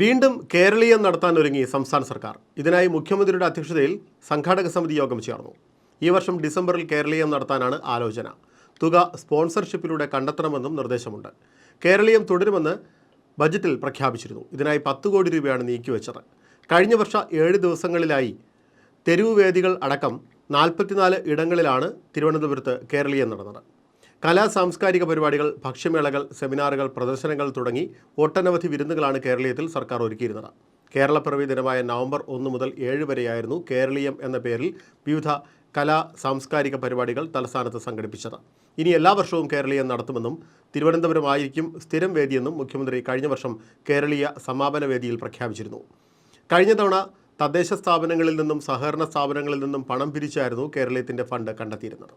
വീണ്ടും കേരളീയം നടത്താൻ ഒരുങ്ങി സംസ്ഥാന സർക്കാർ. ഇതിനായി മുഖ്യമന്ത്രിയുടെ അധ്യക്ഷതയിൽ സംഘാടക സമിതി യോഗം ചേർന്നു. ഈ വർഷം ഡിസംബറിൽ കേരളീയം നടത്താനാണ് ആലോചന. തുക സ്പോൺസർഷിപ്പിലൂടെ കണ്ടെത്തണമെന്നും നിർദ്ദേശമുണ്ട്. കേരളീയം തുടരുമെന്ന് ബജറ്റിൽ പ്രഖ്യാപിച്ചിരുന്നു. ഇതിനായി പത്ത് കോടി രൂപയാണ് നീക്കിവെച്ചത്. കഴിഞ്ഞ വർഷം ഏഴ് ദിവസങ്ങളിലായി തെരുവ് വേദികൾ അടക്കം നാൽപ്പത്തിനാല് ഇടങ്ങളിലാണ് തിരുവനന്തപുരത്ത് കേരളീയം നടന്നത്. കലാ സാംസ്കാരിക പരിപാടികൾ ഭക്ഷ്യമേളകൾ സെമിനാറുകൾ പ്രദർശനങ്ങൾ തുടങ്ങി ഒട്ടനവധി വിരുന്നുകളാണ് കേരളീയത്തിൽ സർക്കാർ ഒരുക്കിയിരുന്നത്. കേരളപ്പിറവി ദിനമായ നവംബർ ഒന്ന് മുതൽ ഏഴ് വരെയായിരുന്നു കേരളീയം എന്ന പേരിൽ വിവിധ കലാ സാംസ്കാരിക പരിപാടികൾ തലസ്ഥാനത്ത് സംഘടിപ്പിച്ചത്. ഇനി എല്ലാ വർഷവും കേരളീയം നടത്തുമെന്നും തിരുവനന്തപുരമായിരിക്കും സ്ഥിരം വേദിയെന്നും മുഖ്യമന്ത്രി കഴിഞ്ഞ വർഷം കേരളീയ സമാപന വേദിയിൽ പ്രഖ്യാപിച്ചിരുന്നു. കഴിഞ്ഞ തവണ തദ്ദേശ സ്ഥാപനങ്ങളിൽ നിന്നും സഹകരണ സ്ഥാപനങ്ങളിൽ നിന്നും പണം പിരിച്ചായിരുന്നു കേരളീയത്തിന്റെ ഫണ്ട് കണ്ടെത്തിയിരുന്നത്.